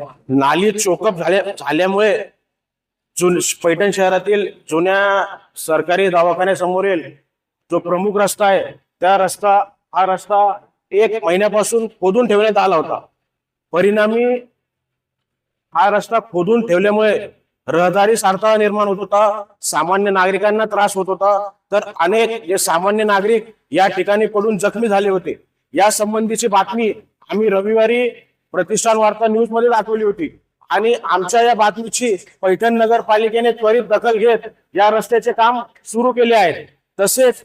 नाली चोकअप झाल्या झाल्यामुळे जुन पैठण शहरातील जुन्या सरकारी दवाखान्यासमोरील जो प्रमुख रस्ता आहे त्या रस्ता हा रस्ता एक महिन्यापासून खोदून ठेवण्यात आला होता. परिणामी हा रस्ता खोदून ठेवल्यामुळे रहदारी सारखा निर्माण होत होता सामान्य नागरिकांना त्रास होत होता. तर अनेक जे सामान्य नागरिक या ठिकाणी पडून जखमी झाले होते. या संबंधीची बातमी आम्ही रविवारी प्रतिष्ठान वार्ता न्यूजमध्ये दाखवली होती. आणि आमच्या या बातमीची पैठण नगरपालिकेने त्वरित दखल घेत या रस्त्याचे काम सुरू केले आहे तसेच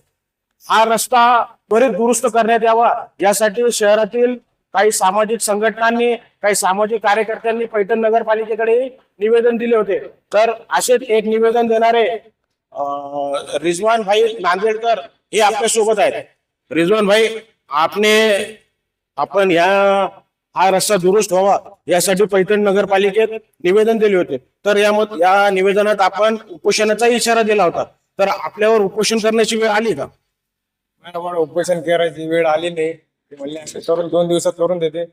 हा रस्ता त्वरित दुरुस्त करण्यात यावा. यासाठी शहरातील काही सामाजिक संघटनांनी काही सामाजिक कार्यकर्त्यांनी पैठण नगरपालिकेकडे निवेदन दिले होते. तर असेच एक निवेदन देणारे रिजवान भाई नांदेडकर हे आपल्यासोबत आहेत. रिजवान भाई आपने आपण या हा रस्ता दुरुस्त व्हावा यासाठी पैठण नगरपालिकेत निवेदन दिले होते. तर या मत या निवेदनात आपण उपोषणाचा इशारा दिला होता. तर आपल्यावर उपोषण करण्याची वेळ आली का? उपोषण करायची वेळ आली नाही. ते म्हणले असं करून दोन दिवसात करून देते.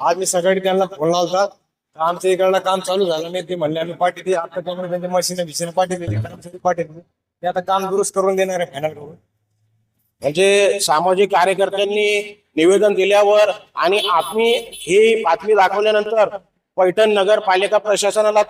आज मी सकाळी त्यांना फोन लावता तर आमच्या इकडलं काम चालू झालं नाही. ते म्हणले आम्ही पाठी आता त्यामुळे त्यांच्या मशीन बिशीन पाठी दिली पाठी दिली ते आता काम दुरुस्त करून देणार आहे फायनल करून म्हणजे सामाजिक कार्यकर्त्यांनी निवेदन दिल्यावर आणि आम्ही ही बातमी दाखवल्यानंतर पैठण नगरपालिका प्रशासनाला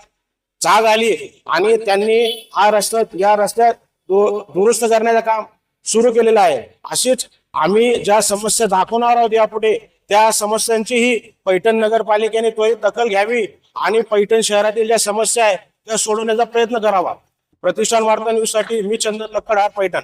जाग आली आणि त्यांनी हा रस्ता या रस्त्यात दुरुस्त करण्याचं काम सुरू केलेलं आहे. अशीच आम्ही ज्या समस्या दाखवणार आहोत यापुढे त्या समस्यांचीही पैठण नगरपालिकेने त्वरित दखल घ्यावी आणि पैठण शहरातील ज्या समस्या आहेत त्या सोडवण्याचा प्रयत्न करावा. प्रतिष्ठान वार्ता न्यूजसाठी मी चंदन लक्कड हा पैठण.